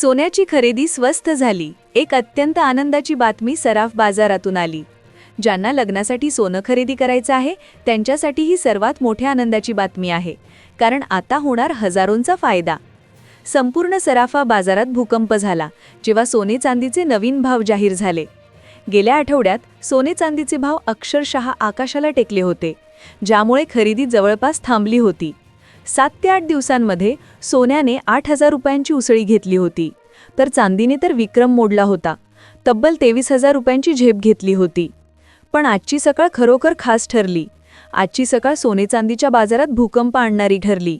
सोन्याची खरेदी स्वस्त झाली. एक अत्यंत आनंदाची बातमी सराफ बाजारातून आली. ज्यांना लग्नासाठी सोनं खरेदी करायचं आहे त्यांच्यासाठी ही सर्वात मोठ्या आनंदाची बातमी आहे. कारण आता होणार हजारोंचा फायदा. संपूर्ण सराफा बाजारात भूकंप झाला जेव्हा सोने चांदीचे नवीन भाव जाहीर झाले. गेल्या आठवड्यात सोने चांदीचे भाव अक्षरशः आकाशाला टेकले होते ज्यामुळे खरेदी जवळपास थांबली होती. सात ते आठ दिवसांमध्ये सोन्याने आठ हजार रुपयांची उसळी घेतली होती. तर चांदीने तर विक्रम मोडला होता. तब्बल तेवीस हजार रुपयांची झेप घेतली होती. पण आजची सकाळ खरोखर खास ठरली. आजची सकाळ सोने चांदीच्या बाजारात भूकंप आणणारी ठरली.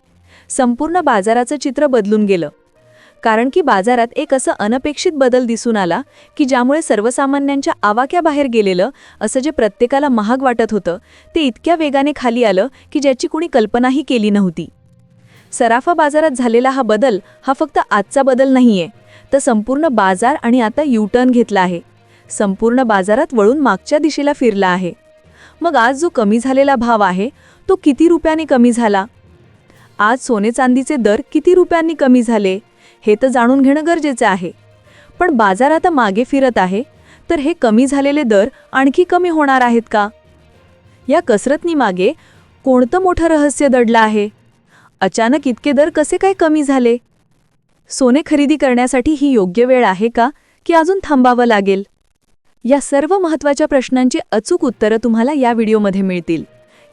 संपूर्ण बाजाराचं चित्र बदलून गेलं. कारण की बाजारात एक असं अनपेक्षित बदल दिसून आला की ज्यामुळे सर्वसामान्यांच्या आवाक्याबाहेर गेलेलं असं जे प्रत्येकाला महाग वाटत होतं ते इतक्या वेगाने खाली आलं की ज्याची कुणी कल्पनाही केली नव्हती. सराफा बाजारात झालेला हा बदल हा फक्त आजचा बदल नाहीये. तर संपूर्ण बाजार आणि आता युटर्न घेतला आहे. संपूर्ण बाजारात वळून मागच्या दिशेला फिरला आहे. मग आज जो कमी झालेला भाव आहे तो किती रुपयांनी कमी झाला? आज सोने चांदीचे दर किती रुपयांनी कमी झाले हे तर जाणून घेणं गरजेचं आहे. पण बाजार आता मागे फिरत आहे तर हे कमी झालेले दर आणखी कमी होणार आहेत का? या कसरतनी मागे कोणतं मोठं रहस्य दडलं आहे? अचानक इतके दर कसे काय कमी झाले? सोने खरेदी करण्यासाठी ही योग्य वेळ आहे का की अजून थांबावं लागेल? या सर्व महत्त्वाच्या प्रश्नांची अचूक उत्तरं तुम्हाला या व्हिडिओमध्ये मिळतील.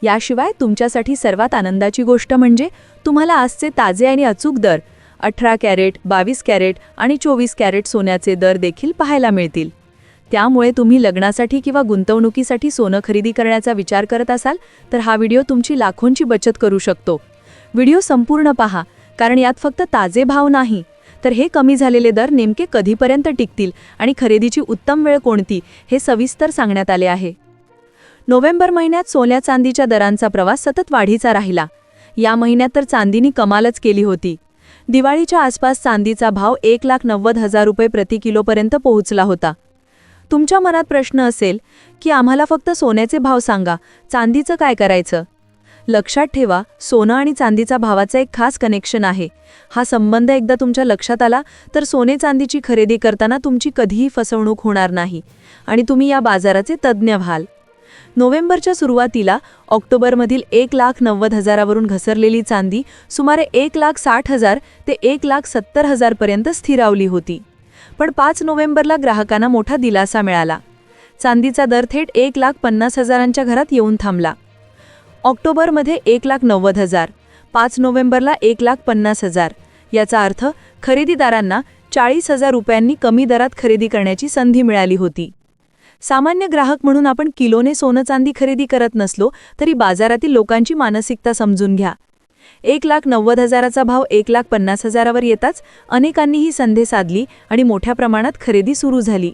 याशिवाय तुमच्यासाठी सर्वात आनंदाची गोष्ट म्हणजे तुम्हाला आजचे ताजे आणि अचूक दर अठरा कॅरेट बावीस कॅरेट आणि चोवीस कॅरेट सोन्याचे दर देखील पाहायला मिळतील. त्यामुळे तुम्ही लग्नासाठी किंवा गुंतवणुकीसाठी सोनं खरेदी करण्याचा विचार करत असाल तर हा व्हिडिओ तुमची लाखोंची बचत करू शकतो. व्हिडिओ संपूर्ण पहा कारण यात फक्त ताजे भाव नाही. तर हे कमी झालेले दर नेमके कधीपर्यंत टिकतील आणि खरेदीची उत्तम वेळ कोणती हे सविस्तर सांगण्यात आले आहे. नोव्हेंबर महिन्यात सोन्या चांदीच्या दरांचा प्रवास सतत वाढीचा राहिला. या महिन्यात तर चांदीनी कमालच केली होती. दिवाळीच्या आसपास चांदीचा भाव एक लाख नव्वद हजार रुपये प्रति किलोपर्यंत पोहोचला होता. तुमच्या मनात प्रश्न असेल की आम्हाला फक्त सोन्याचे भाव सांगा चांदीचं काय करायचं? लक्षात ठेवा सोनं आणि चांदीचा भावाचा एक खास कनेक्शन आहे. हा संबंध एकदा तुमच्या लक्षात आला तर सोने चांदीची खरेदी करताना तुमची कधीही फसवणूक होणार नाही. आणि तुम्ही या बाजाराचे तज्ज्ञ व्हाल. नोव्हेंबरच्या सुरुवातीला ऑक्टोबरमधील एक लाख नव्वद हजारावरून घसरलेली चांदी सुमारे एक लाख साठ हजार ते एक लाख सत्तर हजारपर्यंत स्थिरावली होती. पण पाच नोव्हेंबरला ग्राहकांना मोठा दिलासा मिळाला. चांदीचा दर थेट एक लाख पन्नास हजारांच्या घरात येऊन थांबला. ऑक्टोबरमध्ये एक लाख नव्वद हजार पाच नोव्हेंबरला एक लाख पन्नास हजार. याचा अर्थ खरेदीदारांना चाळीस हजार रुपयांनी कमी दरात खरेदी करण्याची संधी मिळाली होती. सामान्य ग्राहक म्हणून आपण किलोने सोनं चांदी खरेदी करत नसलो तरी बाजारातील लोकांची मानसिकता समजून घ्या. एक लाख नव्वद हजाराचा भाव एक लाख पन्नास हजारावर येताच अनेकांनी ही संधी साधली आणि मोठ्या प्रमाणात खरेदी सुरू झाली.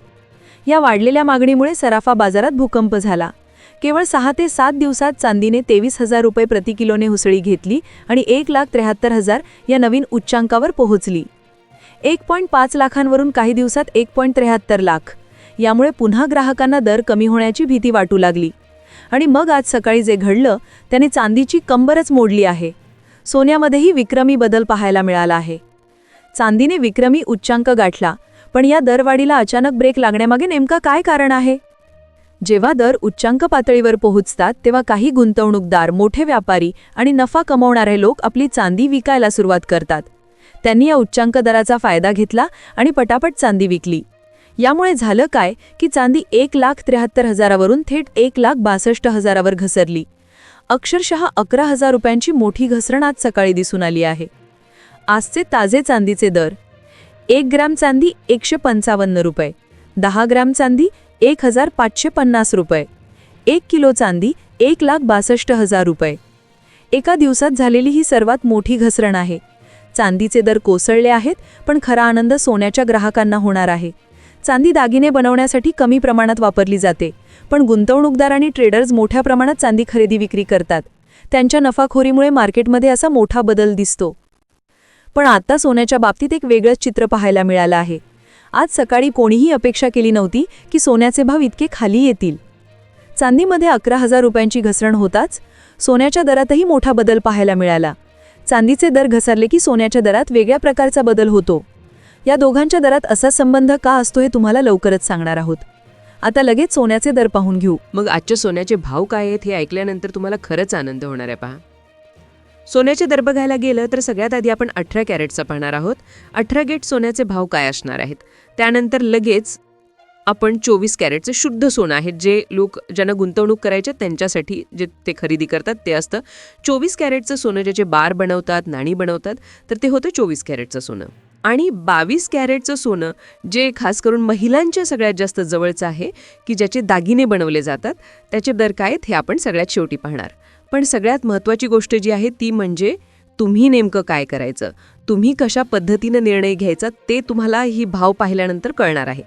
या वाढलेल्या मागणीमुळे सराफा बाजारात भूकंप झाला. केवळ सहा ते सात दिवसात चांदीने तेवीस हजार रुपये प्रति किलोने हुसळी घेतली आणि एक लाख त्र्याहत्तर हजार या नवीन उच्चांकावर पोहोचली. एक पॉईंट पाच लाखांवरून काही दिवसात एक पॉईंट त्र्याहत्तर लाख. यामुळे पुन्हा ग्राहकांना दर कमी होण्याची भीती वाटू लागली. आणि मग आज सकाळी जे घडलं त्याने चांदीची कंबरच मोडली आहे. सोन्यामध्येही विक्रमी बदल पाहायला मिळाला आहे. चांदीने विक्रमी उच्चांक गाठला पण या दरवाढीला अचानक ब्रेक लागण्यामागे नेमका काय कारण आहे? जेव्हा दर उच्चांक पातळीवर पोहोचतात तेव्हा काही गुंतवणूकदार मोठे व्यापारी आणि नफा कमवणारे लोक आपली चांदी विकायला सुरुवात करतात. त्यांनी या उच्चांक दराचा फायदा घेतला आणि पटापट चांदी विकली. यामुळे झालं काय की चांदी एक लाख त्र्याहत्तर हजारावरून थेट एक लाख बासष्ट हजारावर घसरली. अक्षरशः अकरा हजार रुपयांची मोठी घसरण आज सकाळी दिसून आली आहे. आजचे ताजे चांदीचे दर. एक ग्रॅम चांदी एकशे पंचावन्न रुपये. दहा ग्रॅम चांदी एक हजार पाचशे पन्नास रुपये. एक किलो चांदी एक लाख बासष्ट हजार रुपये. एका दिवसात झालेली ही सर्वात मोठी घसरण आहे. चांदीचे दर कोसळले आहेत पण खरा आनंद सोन्याच्या ग्राहकांना होणार आहे. चांदी दागिने बनवण्यासाठी कमी प्रमाणात वापरली जाते पण गुंतवणूकदार आणि ट्रेडर्स मोठ्या प्रमाणात चांदी खरेदी विक्री करतात. त्यांच्या नफाखोरीमुळे मार्केटमध्ये असा मोठा बदल दिसतो. पण आता सोन्याच्या बाबतीत एक वेगळंच चित्र पाहायला मिळालं आहे. आज सकाळी कोणीही अपेक्षा केली नव्हती की सोन्याचे भाव इतके खाली येतील. चांदीमध्ये अकरा हजार रुपयांची घसरण होताच सोन्याच्या दरातही मोठा बदल पाहायला मिळाला. चांदीचे दर घसरले की सोन्याच्या दरात वेगळ्या प्रकारचा बदल होतो. या दोघांच्या दरात असा संबंध का असतो हे तुम्हाला लवकरच सांगणार आहोत. आता लगेच सोन्याचे दर पाहून घेऊ. मग आजच्या सोन्याचे भाव काय आहेत हे ऐकल्यानंतर तुम्हाला खरंच आनंद होणार आहे पहा. सोन्याचे दर बघायला गेलं तर सगळ्यात आधी आपण अठरा कॅरेटचा पाहणार आहोत. अठरा गेट सोन्याचे भाव काय असणार आहेत? त्यानंतर लगेच आपण चोवीस कॅरेटचे शुद्ध सोनं आहेत जे लोक ज्यांना गुंतवणूक करायचे त्यांच्यासाठी जे ते खरेदी करतात ते असतं. चोवीस कॅरेटचं सोनं ज्याचे बार बनवतात नाणी बनवतात तर ते होतं चोवीस कॅरेटचं सोनं. आणि बावीस कॅरेटचं सोनं जे खास करून महिलांच्या सगळ्यात जास्त जवळचं आहे की ज्याचे दागिने बनवले जातात त्याचे दर काय आहेत हे आपण सगळ्यात शेवटी पाहणार. पण सगळ्यात महत्त्वाची गोष्ट जी आहे ती म्हणजे तुम्ही नेमकं काय करायचं? तुम्ही कशा पद्धतीनं निर्णय घ्यायचा ते तुम्हाला ही भाव पाहिल्यानंतर कळणार आहे.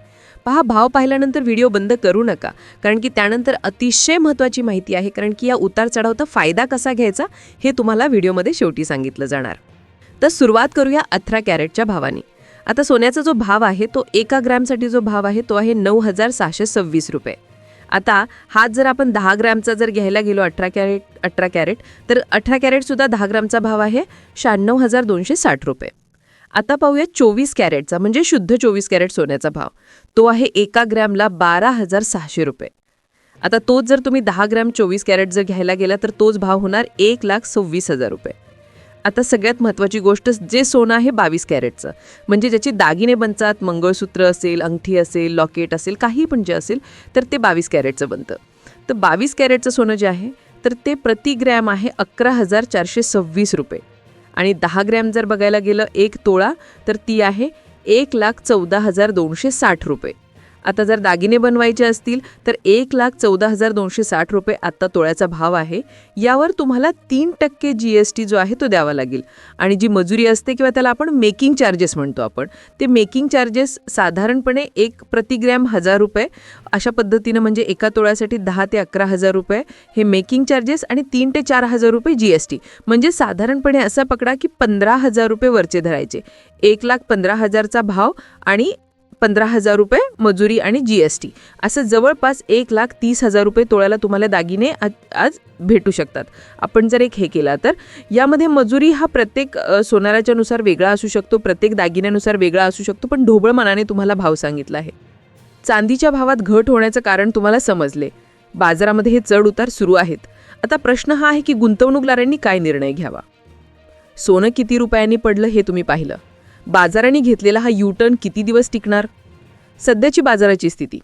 पहा भाव पाहिल्यानंतर व्हिडिओ बंद करू नका कारण की त्यानंतर अतिशय महत्त्वाची माहिती आहे कारण की या उतार चढावचा फायदा कसा घ्यायचा हे तुम्हाला व्हिडिओमध्ये शेवटी सांगितलं जाणार. तर सुरुवात करूया अठरा कॅरेटच्या भावाने. आता सोन्याचा जो भाव आहे तो एका ग्रॅमसाठी जो भाव आहे तो आहे नऊ हजार सहाशे सव्वीस रुपये. आता हाच जर आपण दहा ग्रॅमचा जर घ्यायला गेलो अठरा कॅरेट अठरा कॅरेट तर अठरा कॅरेटसुद्धा दहा ग्रॅमचा भाव आहे शहाण्णव हजार दोनशे साठ रुपये. आता पाहूया चोवीस कॅरेटचा म्हणजे शुद्ध चोवीस कॅरेट सोन्याचा भाव. तो आहे एका ग्रॅमला बारा हजार सहाशे रुपये. आता तोच जर तुम्ही दहा ग्रॅम चोवीस कॅरेट जर घ्यायला गेला तर तोच भाव होणार एक लाख सव्वीस हजार रुपये. आता सगळ्यात महत्त्वाची गोष्ट जे सोनं आहे बावीस कॅरेटचं. म्हणजे ज्याचे दागिने बनतात मंगळसूत्र असेल अंगठी असेल लॉकेट असेल काही पण जे असेल तर ते बावीस कॅरेटचं बनतं. तर बावीस कॅरेटचं सोनं जे आहे तर ते प्रति ग्रॅम आहे अकरा हजार चारशे सव्वीस रुपये. आणि दहा ग्रॅम जर बघायला गेलं एक तोळा तर ती आहे एक लाख चौदा हजार दोनशे साठ रुपये. आता जर दागिने बनवायचे असतील तर एक लाख चौदा हजार दोनशे साठ रुपये आत्ता तोळ्याचा भाव आहे. यावर तुम्हाला तीन टक्के जी एस टी जो आहे तो द्यावा लागेल. आणि जी मजुरी असते किंवा त्याला आपण मेकिंग चार्जेस म्हणतो आपण ते मेकिंग चार्जेस साधारणपणे एक प्रतिग्रॅम हजार रुपये. अशा पद्धतीनं म्हणजे एका तोळ्यासाठी दहा ते अकरा हजार रुपये हे मेकिंग चार्जेस आणि तीन ते चार हजार रुपये जी एस टी म्हणजे साधारणपणे असा पकडा की पंधरा हजार रुपये वरचे धरायचे. एक लाख पंधरा हजारचा भाव आणि पंधरा हजार रुपये मजुरी आणि जी एस टी असं जवळपास एक लाख तीस हजार रुपये तोळ्याला तुम्हाला दागिने आज आज भेटू शकतात. आपण जर एक हे केला तर. यामध्ये मजुरी हा प्रत्येक सोनाराच्यानुसार वेगळा असू शकतो प्रत्येक दागिन्यानुसार वेगळा असू शकतो पण ढोबळ मनाने तुम्हाला भाव सांगितला आहे. चांदीच्या भावात घट होण्याचं कारण तुम्हाला समजले. बाजारामध्ये हे चढ उतार सुरू आहेत. आता प्रश्न हा आहे की गुंतवणूकदारांनी काय निर्णय घ्यावा? सोनं किती रुपयांनी पडलं हे तुम्ही पाहिलं. बाजाराने घेतलेला हा यूटर्न किती दिवस टिकणार? सध्याची बाजाराची स्थिती.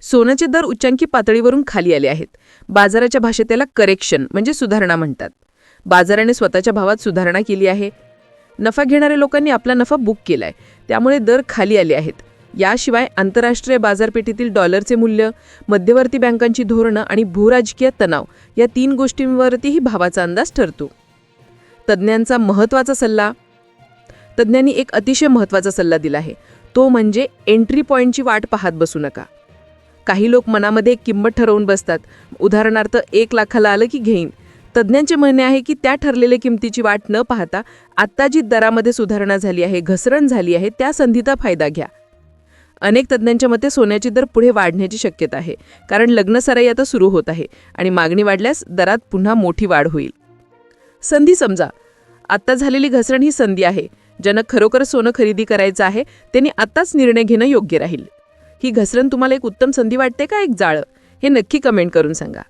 सोन्याचे दर उच्चांकी पातळीवरून खाली आले आहेत. बाजाराच्या भाषेत त्याला करेक्शन म्हणजे सुधारणा म्हणतात. बाजाराने स्वतःच्या भावात सुधारणा केली आहे. नफा घेणाऱ्या लोकांनी आपला नफा बुक केलाय. त्यामुळे दर खाली आले आहेत. याशिवाय आंतरराष्ट्रीय बाजारपेठेतील डॉलरचे मूल्य मध्यवर्ती बँकांची धोरणं आणि भूराजकीय तणाव या तीन गोष्टींवरतीही भावाचा अंदाज ठरतो. तज्ज्ञांचा महत्त्वाचा सल्ला तज्ज्ञांनी एक अतिशय महत्त्वाचा सल्ला दिला आहे. तो म्हणजे एंट्री पॉईंटची वाट पाहत बसू नका. काही लोक मनामध्ये एक किंमत ठरवून बसतात. उदाहरणार्थ एक लाखाला आलं की घेईन. तज्ज्ञांचे म्हणणे आहे की त्या ठरलेल्या किमतीची वाट न पाहता आत्ता जी दरामध्ये सुधारणा झाली आहे घसरण झाली आहे त्या संधीचा फायदा घ्या. अनेक तज्ज्ञांच्या मते सोन्याची दर पुढे वाढण्याची शक्यता आहे. कारण लग्नसराई आता सुरू होत आहे आणि मागणी वाढल्यास दरात पुन्हा मोठी वाढ होईल. संधी समजा. आत्ता झालेली घसरण ही संधी आहे. ज्यांना खरोखर सोनं खरेदी करायचं आहे त्यांनी आत्ताच निर्णय घेणं योग्य राहील. ही घसरण तुम्हाला एक उत्तम संधी वाटते का एक जाळं? हे नक्की कमेंट करून सांगा.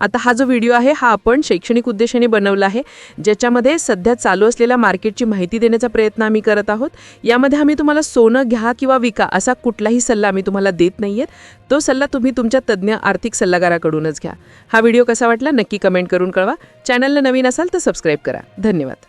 आता हा जो व्हिडिओ आहे हा आपण शैक्षणिक उद्देशाने बनवला आहे ज्याच्यामध्ये सध्या चालू असलेल्या मार्केटची माहिती देण्याचा प्रयत्न आम्ही करत आहोत. यामध्ये आम्ही तुम्हाला सोनं घ्या किंवा विका असा कुठलाही सल्ला आम्ही तुम्हाला देत नाही आहेत तो सल्ला तुम्ही तुमच्या तज्ज्ञ आर्थिक सल्लागाराकडूनच घ्या. हा व्हिडिओ कसा वाटला नक्की कमेंट करून कळवा. चॅनलला नवीन असाल तर सबस्क्राईब करा. धन्यवाद.